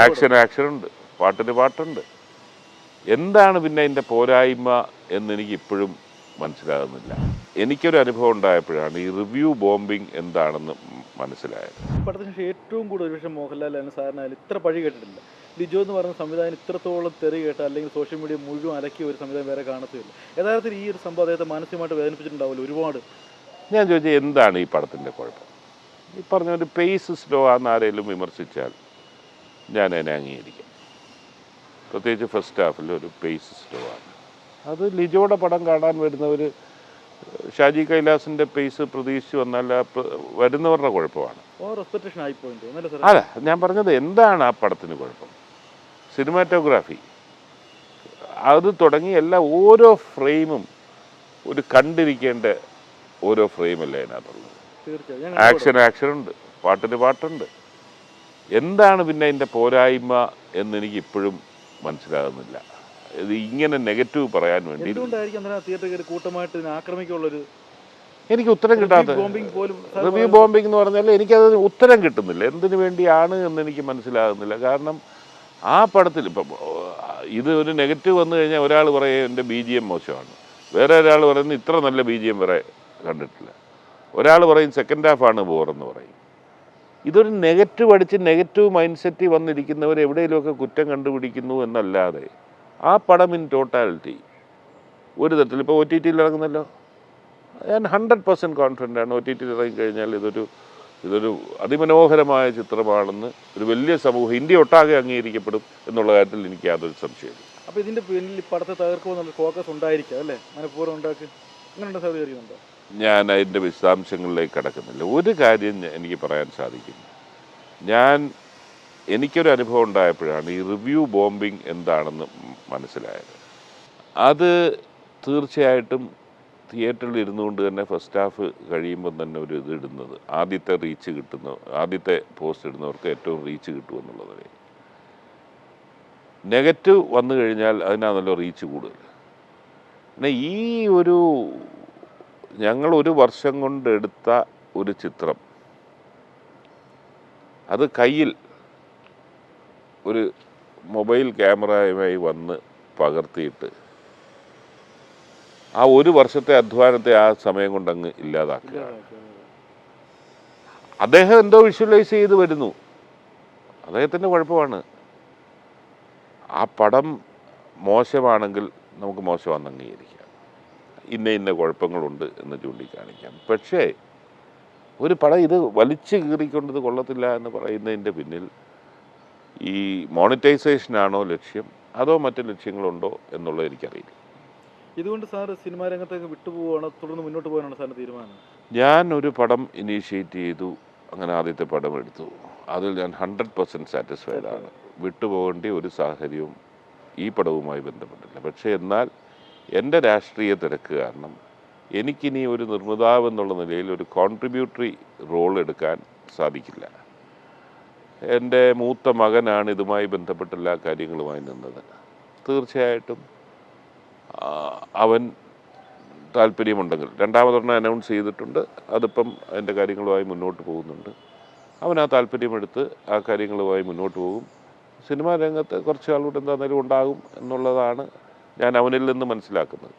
Action action ഉണ്ട്. പാട്ടിന് പാട്ടുണ്ട്. എന്താണ് പിന്നെ അതിന്റെ പോരായ്മ എന്നെനിക്ക് ഇപ്പോഴും മനസ്സിലാകുന്നില്ല. എനിക്കൊരു അനുഭവം ഉണ്ടായപ്പോഴാണ് ഈ റിവ്യൂ ബോംബിംഗ് എന്താണെന്ന് മനസ്സിലായത്. പടത്തിന് ശേഷം ഏറ്റവും കൂടുതൽ ഒരുപക്ഷെ മോഹൻലാലാണ് സാറിനായാലും ഇത്ര പഴി കേട്ടിട്ടില്ല. ലിജോ എന്ന് പറയുന്ന സംവിധാനം ഇത്രത്തോളം തെറി കേട്ട അല്ലെങ്കിൽ സോഷ്യൽ മീഡിയ മുഴുവൻ അലക്കിയ ഒരു സംവിധാനം വേറെ കാണത്തുമില്ല. യഥാർത്ഥത്തിൽ ഈ ഒരു സംഭവം അദ്ദേഹത്തെ മാനസികമായിട്ട് വേദനിപ്പിച്ചിട്ടുണ്ടാവില്ല ഒരുപാട്. ഞാൻ ചോദിച്ചത് എന്താണ് ഈ പടത്തിന്റെ കുഴപ്പം? ഈ പറഞ്ഞ ഒരു പേസ് സ്ലോ ആണെന്ന് ആരെങ്കിലും വിമർശിച്ചാൽ ഞാൻ അതിനെ അംഗീകരിക്കാം. പ്രത്യേകിച്ച് ഫസ്റ്റ് ഹാഫിൽ ഒരു പേസ് സ്ലോവാണ് അത് ലിജോയുടെ പടം കാണാൻ വരുന്നവർ ഷാജി കൈലാസിന്റെ പേസ് പ്രതീക്ഷിച്ച് വന്നാൽ വരുന്നവരുടെ കുഴപ്പമാണ്. അല്ല ഞാൻ പറഞ്ഞത് എന്താണ് ആ പടത്തിന് കുഴപ്പം? സിനിമാറ്റോഗ്രാഫി അത് തുടങ്ങി എല്ലാ ഓരോ ഫ്രെയിമും ഒരു കണ്ടിരിക്കേണ്ട ഓരോ ഫ്രെയിമല്ലേ അതിനകത്തുള്ളത്. തീർച്ചയായും. ആക്ഷൻ ആക്ഷൻ ഉണ്ട്. പാട്ടിന് പാട്ടുണ്ട്. എന്താണ് പിന്നെ അതിന്റെ പോരായ്മ എന്നെനിക്ക് ഇപ്പോഴും മനസ്സിലാകുന്നില്ല. ഇത് ഇങ്ങനെ നെഗറ്റീവ് പറയാൻ വേണ്ടി കൂട്ടമായിട്ട് എനിക്ക് ഉത്തരം കിട്ടാത്ത റിവ്യൂ ബോംബിംഗ് എന്ന് പറഞ്ഞാൽ എനിക്കത് ഉത്തരം കിട്ടുന്നില്ല. എന്തിനു വേണ്ടിയാണ് എന്ന് എനിക്ക് മനസ്സിലാകുന്നില്ല. കാരണം ആ പടത്തിൽ ഇപ്പം ഇത് ഒരു നെഗറ്റീവ് വന്നു കഴിഞ്ഞാൽ ഒരാൾ പറയും എന്റെ ബി ജി എം മോശമാണ്. വേറെ ഒരാൾ പറയുന്നത് ഇത്ര നല്ല ബി ജി എം വരെ കണ്ടിട്ടില്ല. ഒരാൾ പറയും സെക്കൻഡ് ഹാഫാണ് ബോറെന്ന് പറയും. ഇതൊരു നെഗറ്റീവ് അടിച്ച് നെഗറ്റീവ് മൈൻഡ് സെറ്റിൽ വന്നിരിക്കുന്നവർ എവിടെയെങ്കിലുമൊക്കെ കുറ്റം കണ്ടുപിടിക്കുന്നു എന്നല്ലാതെ ആ പടം ഇൻ ടോട്ടാലിറ്റി ഒരു തരത്തിൽ ഇപ്പോൾ ഒ ടി ടിയിൽ ഇറങ്ങുന്നല്ലോ. ഞാൻ ഹൺഡ്രഡ് പെർസെന്റ് കോൺഫിഡന്റ് ആണ് ഒ ടി ടിയിൽ ഇറങ്ങിക്കഴിഞ്ഞാൽ ഇതൊരു ഇതൊരു അതിമനോഹരമായ ചിത്രമാണെന്ന് ഒരു വലിയ സമൂഹം ഇന്ത്യ ഒട്ടാകെ അംഗീകരിക്കപ്പെടും എന്നുള്ള കാര്യത്തിൽ എനിക്ക് യാതൊരു സംശയമില്ല അപ്പോൾ ഇതിന്റെ പിന്നിൽ പടത്തെ തകർക്കുമെന്നുള്ള ഫോക്കസ് ഉണ്ടായിരിക്കാം അല്ലേ? മനഃപൂർവം ഉണ്ടാക്കി. അങ്ങനെയുള്ള സാർ ഞാൻ അതിന്റെ വിശദാംശങ്ങളിലേക്ക് കടക്കുന്നില്ല. ഒരു കാര്യം എനിക്ക് പറയാൻ സാധിക്കും ഞാൻ എനിക്കൊരു അനുഭവം ഉണ്ടായപ്പോഴാണ് ഈ റിവ്യൂ ബോംബിംഗ് എന്താണെന്ന് മനസ്സിലായത്. അത് തീർച്ചയായിട്ടും തിയേറ്ററിൽ ഇരുന്നുകൊണ്ട് തന്നെ ഫസ്റ്റ് ഹാഫ് കഴിയുമ്പം തന്നെ ഒരു ഇത് ഇടുന്നത് ആദ്യത്തെ റീച്ച് കിട്ടുന്ന ആദ്യത്തെ പോസ്റ്റ് ഇടുന്നവർക്ക് ഏറ്റവും റീച്ച് കിട്ടുമെന്നുള്ളത് നെഗറ്റീവ് വന്നു കഴിഞ്ഞാൽ അതിനാണല്ലോ റീച്ച് കൂടുതൽ. പിന്നെ ഈ ഒരു ഞങ്ങൾ ഒരു വർഷം കൊണ്ടെടുത്ത ഒരു ചിത്രം. അത് കയ്യിൽ ഒരു മൊബൈൽ ക്യാമറയുമായി വന്ന് പകർത്തിയിട്ട് ആ ഒരു വർഷത്തെ അധ്വാനത്തെ ആ സമയം കൊണ്ടങ്ങ് ഇല്ലാതാക്കുക. അദ്ദേഹം എന്തോ വിഷ്വലൈസ് ചെയ്ത് വരുന്നു. അദ്ദേഹത്തിന്റെ കുഴപ്പമാണ്. ആ പടം മോശമാണെങ്കിൽ നമുക്ക് മോശമാണെന്ന് അംഗീകരിക്കാം. ഇന്ന ഇന്ന കുഴപ്പങ്ങളുണ്ട് എന്ന് ചൂണ്ടിക്കാണിക്കാം. പക്ഷേ ഒരു പടം ഇത് വലിച്ചു കീറിക്കൊണ്ടത് കൊള്ളത്തില്ല എന്ന് പറയുന്നതിന്റെ പിന്നിൽ ഈ മോണിറ്റൈസേഷനാണോ ലക്ഷ്യം? അതോ മറ്റു ലക്ഷ്യങ്ങളുണ്ടോ എന്നുള്ളത് എനിക്കറിയില്ല. ഇതുകൊണ്ട് സാർ സിനിമാ രംഗത്തേക്ക് വിട്ടുപോവാണോ തുടർന്ന് മുന്നോട്ട് പോകാനാണ് സാറിന് തീരുമാനം? ഞാൻ ഒരു പടം ഇനീഷ്യേറ്റ് ചെയ്തു. അങ്ങനെ ആദ്യത്തെ പടം എടുത്തു. അതിൽ ഞാൻ ഹൺഡ്രഡ് പെർസെന്റ് സാറ്റിസ്ഫൈഡ് ആണ്. വിട്ടുപോകേണ്ട ഒരു സാഹചര്യവും ഈ പടവുമായി ബന്ധപ്പെട്ടില്ല. പക്ഷേ എന്നാൽ എന്റെ രാഷ്ട്രീയ തിരക്ക് കാരണം എനിക്കിനി ഒരു നിർമ്മിതാവ് എന്നുള്ള നിലയിൽ ഒരു കോൺട്രിബ്യൂട്ടറി റോൾ എടുക്കാൻ സാധിക്കില്ല. എന്റെ മൂത്ത മകനാണ് ഇതുമായി ബന്ധപ്പെട്ട എല്ലാ കാര്യങ്ങളുമായി നിന്നത്. തീർച്ചയായിട്ടും അവൻ താല്പര്യമുണ്ടെങ്കിൽ. രണ്ടാമതൊരെണ്ണം അനൗൺസ് ചെയ്തിട്ടുണ്ട്. അതിപ്പം അതിന്റെ കാര്യങ്ങളുമായി മുന്നോട്ട് പോകുന്നുണ്ട്. അവൻ ആ താല്പര്യമെടുത്ത് ആ കാര്യങ്ങളുമായി മുന്നോട്ട് പോകും. സിനിമാ രംഗത്ത് കുറച്ച് ആളുകൂടെ എന്താണെങ്കിലും ഉണ്ടാകും എന്നുള്ളതാണ് ഞാൻ അവനിൽ നിന്ന് മനസ്സിലാക്കുന്നത്.